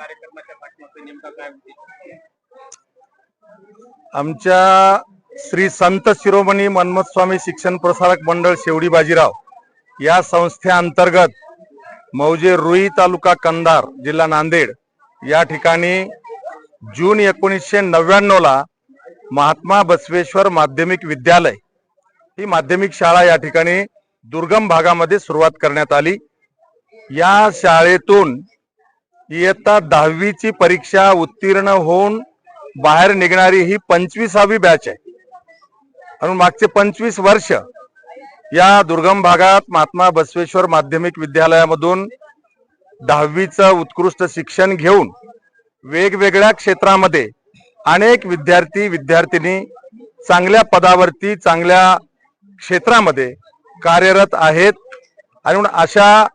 कार्यक्रमाच्या पाठीमागे नेमका काय आमच्या श्री संत शिरोमणी मन्मथ स्वामी शिक्षण प्रसारक मंडळ शेवडी बाजीराव या संस्थेअंतर्गत मौजे रुई तालुका कंधार जिल्हा नांदेड या ठिकाणी जून एकोणीसशे नव्याण्णवला महात्मा बसवेश्वर माध्यमिक विद्यालय ही माध्यमिक शाळा या ठिकाणी दुर्गम भागामध्ये सुरुवात करण्यात आली. या शाळेतून इयत्ता दहावीची परीक्षा उत्तीर्ण होऊन बाहेर निघणारी ही पंचवीसावी बॅच आहे. म्हणून मागचे पंचवीस वर्ष या दुर्गम भागात महात्मा बसवेश्वर माध्यमिक विद्यालयामधून दहावीचं उत्कृष्ट शिक्षण घेऊन वेगवेगळ्या क्षेत्रामध्ये अनेक विद्यार्थी विद्यार्थिनी चांगल्या पदावरती चांगल्या क्षेत्रामध्ये कार्यरत आहेत. आणि म्हणून अशा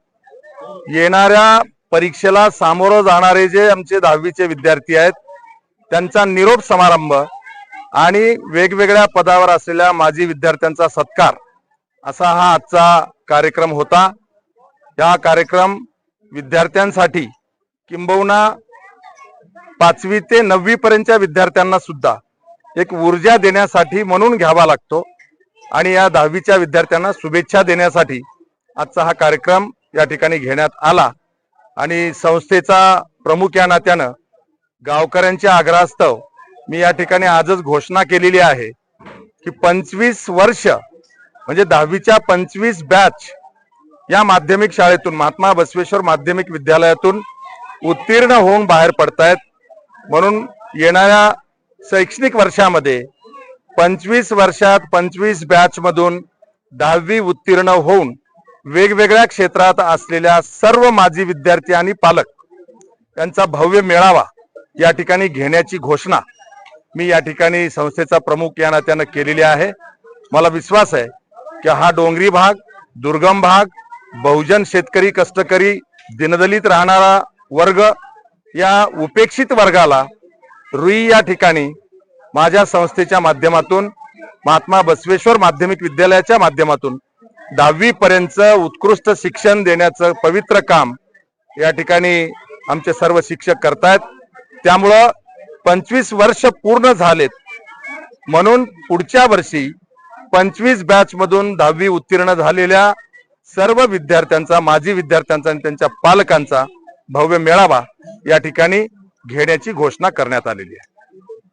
येणाऱ्या परीक्षेला सामोरं जाणारे जे आमचे दहावीचे विद्यार्थी आहेत त्यांचा निरोप समारंभ आणि वेगवेगळ्या पदावर असलेल्या माजी विद्यार्थ्यांचा सत्कार असा हा आजचा कार्यक्रम होता. हा कार्यक्रम विद्यार्थ्यांसाठी किंबहुना पाचवी ते नववी पर्यंतच्या विद्यार्थ्यांना सुद्धा एक ऊर्जा देण्यासाठी म्हणून घ्यावा लागतो आणि या दहावीच्या विद्यार्थ्यांना शुभेच्छा देण्यासाठी आजचा हा कार्यक्रम या ठिकाणी घेण्यात आला. आणि संस्थेचा प्रमुख या नात्यानं गावकऱ्यांच्या आग्रहास्तव मी या ठिकाणी आजच घोषणा केलेली आहे की पंचवीस वर्ष म्हणजे दहावीच्या पंचवीस बॅच या माध्यमिक शाळेतून महात्मा बसवेश्वर माध्यमिक विद्यालयातून उत्तीर्ण होऊन बाहेर पडतायत. म्हणून येणाऱ्या शैक्षणिक वर्षामध्ये पंचवीस वर्षात पंचवीस बॅचमधून दहावी उत्तीर्ण होऊन वेगवेगळ्या क्षेत्रात असलेल्या सर्व माजी विद्यार्थी आणि पालक यांचा भव्य मेळावा या ठिकाणी घेण्याची घोषणा मी या ठिकाणी संस्थेचा प्रमुख या नात्यानं केलेली आहे. मला विश्वास आहे की हा डोंगरी भाग दुर्गम भाग बहुजन शेतकरी कष्टकरी दिनदलित राहणारा वर्ग या उपेक्षित वर्गाला रुई या ठिकाणी माझ्या संस्थेच्या माध्यमातून महात्मा बसवेश्वर माध्यमिक विद्यालयाच्या माध्यमातून दहावी पर्यंत उत्कृष्ट शिक्षण देण्याचं पवित्र काम या ठिकाणी आमचे सर्व शिक्षक करतायत. त्यामुळं पंचवीस वर्ष पूर्ण झालेत. म्हणून पुढच्या वर्षी पंचवीस बॅच मधून दहावी उत्तीर्ण झालेल्या सर्व विद्यार्थ्यांचा माजी विद्यार्थ्यांचा आणि त्यांच्या पालकांचा भव्य मेळावा या ठिकाणी घेण्याची घोषणा करण्यात आलेली आहे.